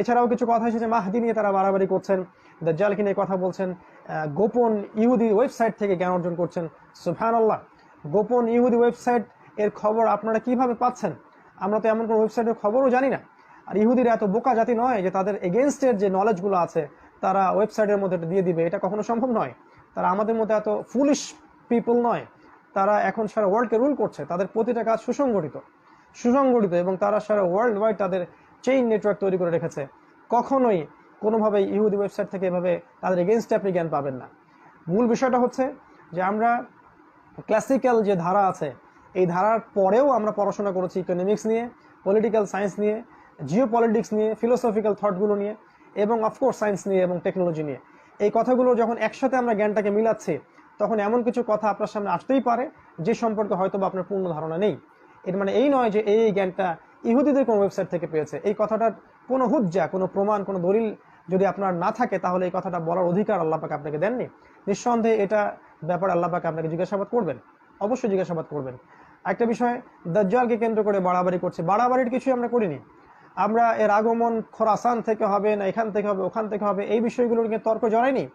এছাড়াও কিছু কথা এসেছে, মাহদি নিয়ে তারা বাড়াবাড়ি করছেন দাজ্জালকে নিয়ে কথা বলছেন গোপন ইহুদি ওয়েবসাইট থেকে জ্ঞান অর্জন করছেন সুফহান আল্লাহ গোপন ইহুদি ওয়েবসাইট এর খবর আপনারা কীভাবে পাচ্ছেন? আমরা তো এমন কোনো ওয়েবসাইটের খবরও জানি না। আর ইহুদিরা এত বোকা জাতি নয় যে তাদের এগেনস্টের যে নলেজগুলো আছে, তারা ওয়েবসাইটের মধ্যে দিয়ে দিবে। এটা কখনো সম্ভব নয়। তারা আমাদের মধ্যে এত ফুলিশ পিপল নয়। তারা এখন সারা ওয়ার্ল্ডকে রুল করছে। তাদের প্রতিটা কাজ সুসংগঠিত। সুসংগঠিত এবং তারা সারা ওয়ার্ল্ড ওয়াইড তাদের চেইন নেটওয়ার্ক তৈরি করে রেখেছে। কখনোই কোনোভাবে ইহুদি ওয়েবসাইট থেকে এভাবে তাদের এগেনস্টে আপনি জ্ঞান পাবেন না। মূল বিষয়টা হচ্ছে যে আমরা ক্লাসিক্যাল যে ধারা আছে, এই ধারার পরেও আমরা পড়াশোনা করেছি ইকোনমিক্স নিয়ে পলিটিক্যাল সায়েন্স নিয়ে জিও পলিটিক্স নিয়ে ফিলোসফিক্যাল থটগুলো নিয়ে এবং অফকোর্স সায়েন্স নিয়ে এবং টেকনোলজি নিয়ে। এই কথাগুলো যখন একসাথে আমরা জ্ঞানটাকে মিলাচ্ছি, তখন এমন কিছু কথা আপনার সামনে আসতেই পারে, যে সম্পর্কে হয়তো বা আপনার পূর্ণ ধারণা নেই। এর মানে এই নয় যে এই এই জ্ঞানটা ইহুদিদের কোনো ওয়েবসাইট থেকে পেয়েছে? এই কথাটার কোনো হুজ্জা, কোনো প্রমাণ, কোনো দলিল যদি আপনার না থাকে, তাহলে এই কথাটা বলার অধিকার আল্লাহ পাকে আপনাকে দেননি। নিঃসন্দেহে এটা ব্যাপারে আল্লাহ পাকে আপনাকে জিজ্ঞাসাবাদ করবেন। অবশ্যই জিজ্ঞাসাবাদ করবেন। একটা বিষয়, দাজ্জালকে কেন্দ্র করে বাড়াবাড়ি করছে। বাড়াবাড়ির কিছুই আমরা করিনি। আমরা এর আগমন খোরাসান থেকে হবে, না এখান থেকে হবে, ওখান থেকে হবে, এই বিষয়গুলো নিয়ে তর্ক জড়াইনি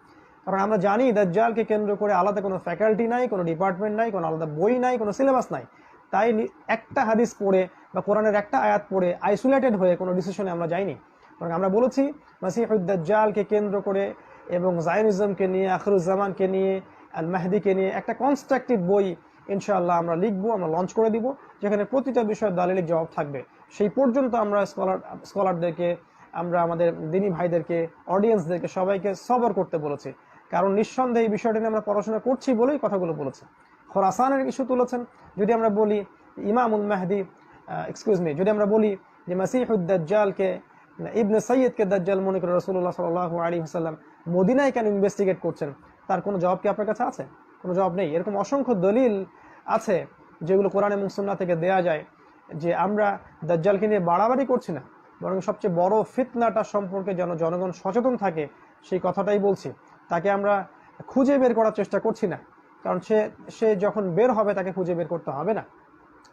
কারণ আমরা জানি দাজ্জালকে কেন্দ্র করে আলাদা কোনো ফ্যাকাল্টি নাই, কোনো ডিপার্টমেন্ট নাই, কোনো আলাদা বই নাই, কোনো সিলেবাস নাই। তাই একটা হাদিস পড়ে বা কোরআনের একটা আয়াত পড়ে আইসোলেটেড হয়ে কোনো ডিসিশনে আমরা যাইনি। কারণ আমরা বলেছি মাসিহুদ্দাজ্জালকে কেন্দ্র করে এবং জায়নিজমকে নিয়ে, আখরুজ্জামানকে নিয়ে আল মাহদিকে নিয়ে একটা কনস্ট্রাকটিভ বই ইনশাআল্লাহ আমরা লিখব, আমরা লঞ্চ করে দিব, যেখানে প্রতিটা বিষয়ের দালিলিক জবাব থাকবে। সেই পর্যন্ত আমরা স্কলার স্কলারদেরকে আমরা আমাদের দিনী ভাইদেরকে অডিয়েন্সদেরকে সবাইকে সবর করতে বলেছি। কারণ নিঃসন্দেহে এই বিষয়টা নিয়ে আমরা পড়াশোনা করছি বলেই কথাগুলো বলেছে। খোরাসানের ইস্যু তুলেছেন। যদি আমরা বলি, ইমামুল মাহদি এক্সকিউজ মি যদি আমরা বলি যে মাসিহুদ্দাজ্জালকে ইবনে সৈয়দকে দাজ্জাল মনে করে রসুল্লাহ সাল আলী হাসাল্লাম মদিনায় কেন ইনভেস্টিগেট করছেন? তার কোনো জবাব কি আপনার কাছে আছে? কোনো জবাব নেই? এরকম অসংখ্য দলিল আছে যেগুলো কোরআন এবং সুন্না থেকে দেয়া যায় যে আমরা দাজ্জালকে নিয়ে বাড়াবাড়ি করছি না, বরং সবচেয়ে বড় ফিতনাটা সম্পর্কে যেন জনগণ সচেতন থাকে, সেই কথাটাই বলছি। তাকে আমরা খুঁজে বের করার চেষ্টা করছি না, কারণ সে সে যখন বের হবে তাকে খুঁজে বের করতে হবে না।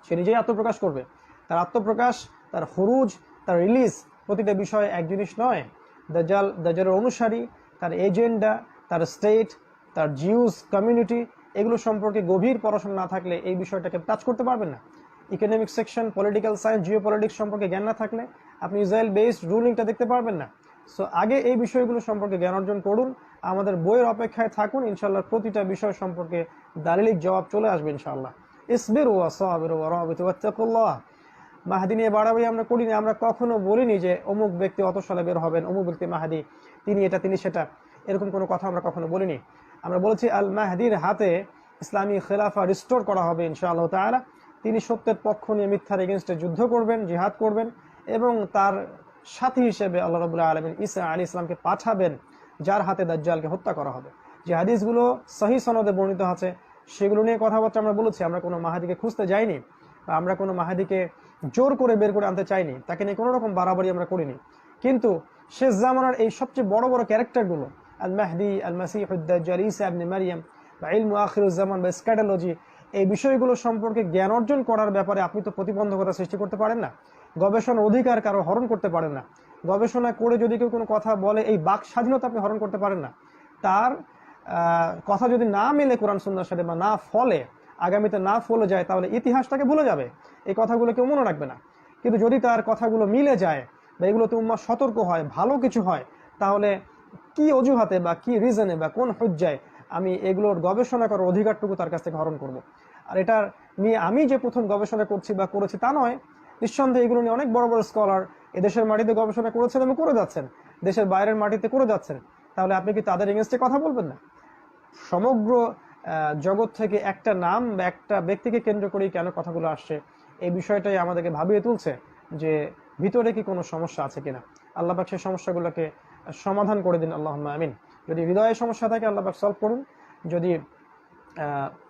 সে নিজেই আত্মপ্রকাশ করবে। তার আত্মপ্রকাশ, তার হরুজ, তার রিলিজ প্রতিটা বিষয় এক জিনিস নয়। দাজ্জাল, দাজ্জালের অনুসারী, তার এজেন্ডা, তার স্টেট, তার জিউস, কমিউনিটি, এগুলো সম্পর্কে গভীর পড়াশোনা না থাকলে এই বিষয়টাকে টাচ করতে পারবেন না। Economic section, political science geo politics সম্পর্কে জ্ঞান না থাকলে আপনি ইসরায়েল বেসড রুলিংটা দেখতে পারবেন না। সো আগে এই বিষয়গুলো সম্পর্কে জ্ঞান অর্জন করুন, আমাদের বইয়ের অপেক্ষায় থাকুন ইনশাল্লাহ প্রতিটা বিষয় সম্পর্কে দালিলিক জবাব চলে আসবে ইনশাল্লাহ ইসবির ওয়া সাবির ওয়া রাবিতু ওয়াত্তাকুল্লাহ। মাহাদি নিয়ে বাড়াবাড়ি আমরা করিনি, আমরা কখনো বলিনি যে অমুক ব্যক্তি অত সালে বের হবেন, অমুক ব্যক্তি মাহাদি, তিনি এটা, তিনি সেটা। এরকম কোনো কথা আমরা কখনো বলিনি। আমরা বলেছি আল মাহদির হাতে ইসলামী খেলাফা রিস্টোর করা হবে ইনশাআল্লাহ তাআলা। তিনি সত্যের পক্ষ নিয়ে মিথ্যার এগেনস্টে যুদ্ধ করবেন, জিহাদ করবেন এবং তার সাথী হিসেবে আল্লাহ রবুল্লাহ আলমিন ইসা আলী ইসলামকে পাঠাবেন, যার হাতে দাজ্জালকে হত্যা করা হবে। যে হাদিসগুলো সহি সনদে বর্ণিত আছে, সেগুলো নিয়ে কথাবার্তা আমরা বলেছি, আমরা কোনো মাহাদিকে খুঁজতে যাইনি আমরা কোনো মাহাদিকে জোর করে বের করে আনতে চাইনি তাকে নিয়ে কোনো রকম বাড়াবাড়ি আমরা করিনি। কিন্তু শেষ জামানার এই সবচেয়ে বড় বড় ক্যারেক্টারগুলো আল মাহদি আল আবনে মারিয়াম বা ইলমু আখিরুজ্জামান বা স্ক্যাটালজি এই বিষয়গুলো সম্পর্কে জ্ঞান অর্জন করার ব্যাপারে আপনি তো প্রতিবন্ধকতা সৃষ্টি করতে পারেন না। গবেষণা অধিকার কারও হরণ করতে পারেন না। গবেষণা করে যদি কেউ কোনো কথা বলে, এই বাক স্বাধীনতা আপনি হরণ করতে পারেন না। তার কথা যদি না মেলে কোরআন সুন্নার সাথে বা না ফলে আগামীতে না ফলে যায়, তাহলে ইতিহাসটাকে ভুলে যাবে। এই কথাগুলো কেউ মনে রাখবে না। কিন্তু যদি তার কথাগুলো মিলে যায় বা এগুলোতে উম্মা সতর্ক হয়, ভালো কিছু হয়, তাহলে কি অজুহাতে বা কি রিজনে বা কোন হজ্জায় আমি এগুলোর গবেষণা করার অধিকারটুকু তার কাছ থেকে হরণ করব। আর এটার নিয়ে আমি যে প্রথম গবেষণা করছি বা করেছি তা নয়। নিঃসন্দেহে এগুলো নিয়ে অনেক বড় বড় স্কলার এদেশের মাটিতে গবেষণা করেছেন এবং করে যাচ্ছেন, দেশের বাইরের মাটিতে করে যাচ্ছেন। তাহলে আপনি কি তাদের এগেনস্টে কথা বলবেন না? সমগ্র জগৎ থেকে একটা নাম বা একটা ব্যক্তিকে কেন্দ্র করেই কেন কথাগুলো আসছে, এই বিষয়টাই আমাদেরকে ভাবিয়ে তুলছে যে ভিতরে কি কোনো সমস্যা আছে কিনা। আল্লাহ পাক সেই সমস্যাগুলোকে সমাধান করে দিন আল্লাহ আমিন। যদি হৃদয়ে সমস্যা থাকে, আল্লাহ পাক সলভ করুন। যদি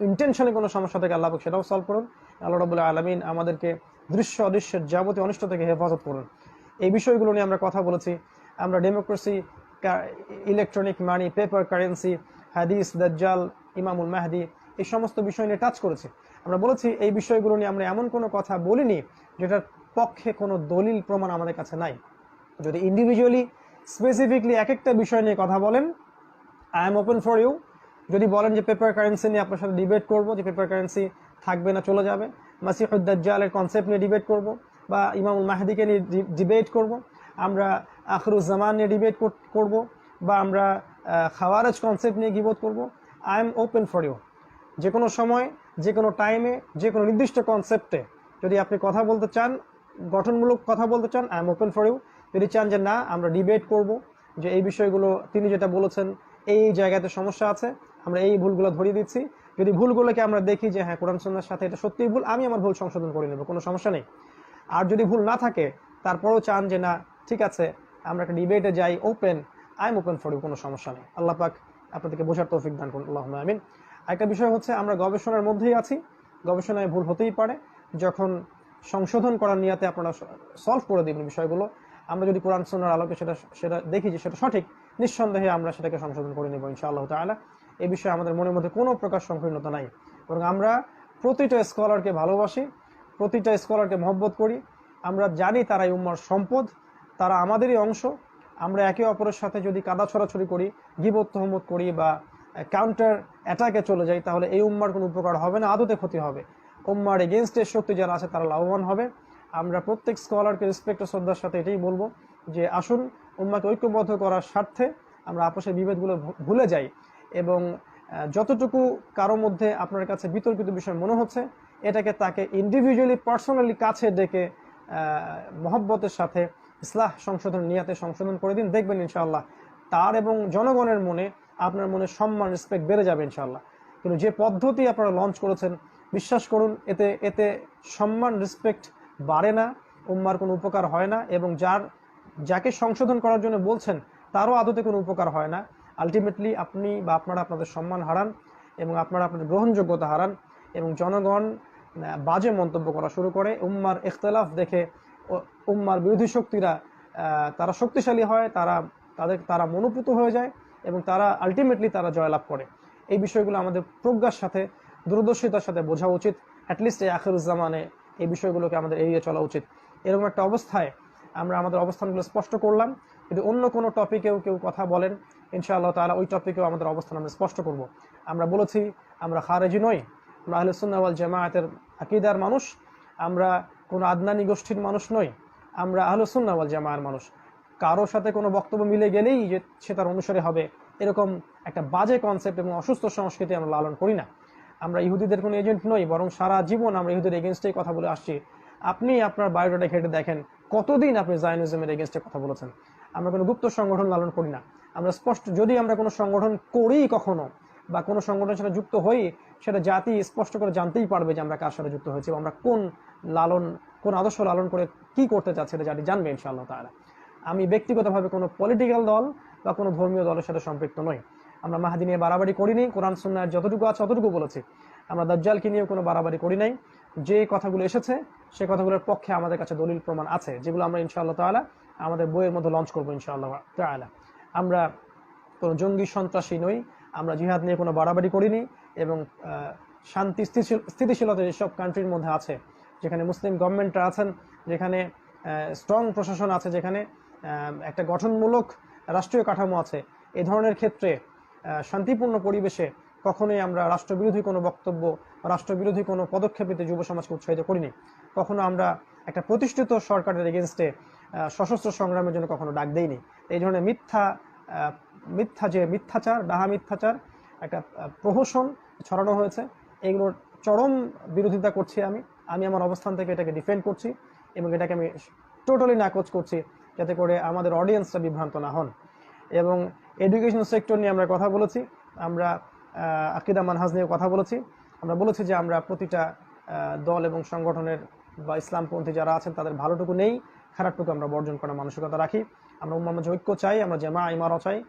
ইন্টেনশনে কোনো সমস্যা থাকে, আল্লাহ পাক সেটাও সলভ করুন। আল্লাহ রবুল্লাহ আলমিন আমাদেরকে দৃশ্য অদৃশ্যের যাবতীয় অনিষ্ট থেকে হেফাজত করুন। এই বিষয়গুলো নিয়ে আমরা কথা বলেছি। আমরা democracy electronic money paper currency হাদিস, দাজ্জাল ইমামুল মাহদি এই সমস্ত বিষয় নিয়ে টাচ করেছে। আমরা বলেছি, এই বিষয়গুলো নিয়ে আমরা এমন কোনো কথা বলিনি যেটার পক্ষে কোনো দলিল প্রমাণ আমাদের কাছে নাই। যদি ইন্ডিভিজুয়ালি স্পেসিফিকলি এক একটা বিষয় নিয়ে কথা বলেন I am open for you যদি বলেন যে পেপার কারেন্সি নিয়ে আপনার সাথে ডিবেট করব, যে পেপার কারেন্সি থাকবে না, চলে যাবে। মাসিহুদ্দাজ্জালের কনসেপ্ট নিয়ে ডিবেট করব, বা ইমামুল মাহাদিকে নিয়ে ডিবেট করব। আমরা আখরুজ্জামান নিয়ে ডিবেট করব, বা আমরা খাওয়ারাজ কনসেপ্ট নিয়ে গিবোধ করব। I am open for you যে কোনো সময় যে কোনো টাইমে যে কোনো নির্দিষ্ট কনসেপ্টে যদি আপনি কথা বলতে চান, গঠনমূলক কথা বলতে চান I am open for you যদি চান যে না, আমরা ডিবেট করব যে এই বিষয়গুলো তিনি যেটা বলেছেন, এই জায়গাতে সমস্যা আছে, আমরা এই ভুলগুলো ধরিয়ে দিচ্ছি। যদি ভুলগুলোকে আমরা দেখি যে হ্যাঁ কোরআন সন্ন্যার সাথে এটা সত্যিই ভুল, আমি আমার ভুল সংশোধন করে নেব, কোনো সমস্যা নেই। আর যদি ভুল না থাকে, তারপরেও চান যে না, ঠিক আছে, আমরা একটা ডিবেটে যাই open I am open for you কোনো সমস্যা নেই। আল্লাহ পাক আপনাদেরকে বোঝার তৌফিক দান করুন। আল্লাহ আমিন। একটা বিষয় হচ্ছে, আমরা গবেষণার মধ্যেই আছি। গবেষণায় ভুল হতেই পারে। যখন সংশোধন করার নিয়াতে আপনারা সলভ করে দিবেন বিষয়গুলো, আমরা যদি কোরআন সন্ন্যার আলোকে সেটা সেটা দেখি যে সেটা সঠিক, নিঃসন্দেহে আমরা সেটাকে সংশোধন করে নেব ইনশাআল্লাহ তাআলা। এই বিষয়ে আমাদের মনের মধ্যে কোনো প্রকার সংকীর্ণতা নাই। বরং আমরা প্রতিটা স্কলারকে ভালোবাসি, প্রতিটা স্কলারকে মহব্বত করি। আমরা জানি তারাই উম্মার সম্পদ, তারা আমাদেরই অংশ। আমরা একে অপরের সাথে যদি কাদা ছড়াছড়ি করি, গিবত করি বা কাউন্টার অ্যাটাকে চলে যাই, তাহলে এই উম্মার কোনো উপকার হবে না, আদতে ক্ষতি হবে। উম্মার এগেনস্টের শক্তি যারা আছে, তারা লাভবান হবে। আমরা প্রত্যেক স্কলারকে রেসপেক্ট ও শ্রদ্ধার সাথে এটাই বলব যে, আসুন, উম্মাকে ঐক্যবদ্ধ করার স্বার্থে আমরা আপোষের বিভেদগুলো ভুলে যাই এবং যতটুকু কারও মধ্যে আপনার কাছে বিতর্কিত বিষয় মনে হচ্ছে, এটাকে তাকে ইন্ডিভিজুয়ালি পার্সোনালি কাছে ডেকে মহব্বতের সাথে ইসলাহ সংশোধন, নিয়াতে সংশোধন করে দিন, দেখবেন ইনশাআল্লাহ তার এবং জনগণের মনে আপনার মনে সম্মান রেসপেক্ট বেড়ে যাবে ইনশাআল্লাহ। কিন্তু যে পদ্ধতি আপনারা লঞ্চ করেছেন, বিশ্বাস করুন, এতে এতে সম্মান রেসপেক্ট বাড়ে না, উম্মার কোনো উপকার হয় না এবং যার, যাকে সংশোধন করার জন্য বলছেন, তারও আদতে কোনো উপকার হয় না। আলটিমেটলি আপনি বা আপনারা আপনাদের সম্মান হারান এবং আপনারা আপনাদের গ্রহণযোগ্যতা হারান এবং জনগণ বাজে মন্তব্য করা শুরু করে, উম্মার ইখতলাফ দেখে উম্মার বিরোধী শক্তিরা তারা শক্তিশালী হয়, তারা তাদের, তারা মনোপুত হয়ে যায় এবং তারা আলটিমেটলি তারা জয়লাভ করে। এই বিষয়গুলো আমাদের প্রজ্ঞার সাথে, দূরদর্শিতার সাথে বোঝা উচিত। অ্যাটলিস্ট এই আখেরুজ্জামানে এই বিষয়গুলোকে আমাদের এড়িয়ে চলা উচিত। এরকম একটা অবস্থায় আমরা আমাদের অবস্থানগুলো স্পষ্ট করলাম। যদি অন্য কোনো টপিকেও কেউ কথা বলেন, ইনশাআল্লাহ তালা ওই টপিকেও আমাদের অবস্থান আমরা স্পষ্ট করব। আমরা বলেছি, আমরা খারেজি নই। আমরা আহলুসুন্নাওয়াল জামায়াতের আকিদার মানুষ। আমরা কোনো আদনানি গোষ্ঠীর মানুষ নই। আমরা আহলুসুন্নাওয়াল জামায়ার মানুষ। কারোর সাথে কোনো বক্তব্য মিলে গেলেই যে সে তার অনুসারে হবে, এরকম একটা বাজে কনসেপ্ট এবং অসুস্থ সংস্কৃতি আমরা লালন করি না। আমরা ইহুদিদের কোনো এজেন্ট নই, বরং সারা জীবন আমরা ইহুদের এগেনস্টেই কথা বলে আসছি। আপনি আপনার বায়োডাটা ঘেটে দেখেন, কতদিন আপনি জায়নিজমের এগেনস্টে কথা বলেছেন? আমরা কোনো গুপ্ত সংগঠন লালন করি না। আমরা স্পষ্ট, যদি আমরা কোনো সংগঠন করি কখনো, বা কোনো সংগঠনের সাথে যুক্ত হই, সেটা জাতি স্পষ্ট করে জানতেই পারবে যে আমরা কার সাথে যুক্ত হয়েছি আমরা কোন লালন, কোন আদর্শ লালন করে কি করতে চাচ্ছি এটা জাতি জানবে ইনশাআল্লাহ তারা আমি ব্যক্তিগতভাবে কোনো পলিটিক্যাল দল বা কোনো ধর্মীয় দলের সাথে সম্পৃক্ত নই। আমরা মাহাদি নিয়ে বাড়াবাড়ি করিনি কোরআন সুন্নার যতটুকু আছে ততটুকু বলেছি। আমরা দাজ্জালকে নিয়েও কোনো বাড়াবাড়ি করি নাই। যে কথাগুলো এসেছে, সে কথাগুলোর পক্ষে আমাদের কাছে দলিল প্রমাণ আছে, যেগুলো আমরা ইনশাআল্লাহ তালা আমাদের বইয়ের মধ্যে লঞ্চ করব ইনশাআল্লাহ তালা আমরা কোনো জঙ্গি সন্ত্রাসী নই, আমরা জিহাদ নিয়ে কোনো বাড়াবাড়ি করিনি এবং শান্তি স্থিতিশীলতা যেসব কান্ট্রির মধ্যে আছে যেখানে মুসলিম গভর্নমেন্টরা আছেন, যেখানে স্ট্রং প্রশাসন আছে, যেখানে একটা গঠনমূলক রাষ্ট্রীয় কাঠামো আছে, এ ধরনের ক্ষেত্রে শান্তিপূর্ণ পরিবেশে কখনোই আমরা রাষ্ট্রবিরোধী কোনো বক্তব্য রাষ্ট্রবিরোধী কোনো পদক্ষেপ নিতে যুব সমাজকে উৎসাহিত করিনি। কখনো আমরা একটা প্রতিষ্ঠিত সরকারের এগেনস্টে সশস্ত্র সংগ্রামের জন্য কখনো ডাক দেইনি। এই ধরনের মিথ্যা মিথ্যা যে মিথ্যাচার, ডাহা মিথ্যাচার, একটা প্রহসন ছড়ানো হয়েছে। এগুলোর চরম বিরোধিতা করছি আমি। আমি আমার অবস্থান থেকে এটাকে ডিফেন্ড করছি এবং এটাকে আমি টোটালি নাকচ করছি যাতে করে আমাদের অডিয়েন্সটা বিভ্রান্ত না হন। এবং এডুকেশন সেক্টর নিয়ে আমরা কথা বলেছি, আমরা আকিদা মানহাজ নিয়ে কথা বলেছি। আমরা বলেছি যে আমরা প্রতিটা দল এবং সংগঠনের বা ইসলামপন্থী যারা আছেন তাদের ভালোটুকু নেই, খারাপটুকু আমরা বর্জন করার মানসিকতা রাখি। আমরা উম্মার ঐক্য চাই, আমরা জামা ইমারও চাই।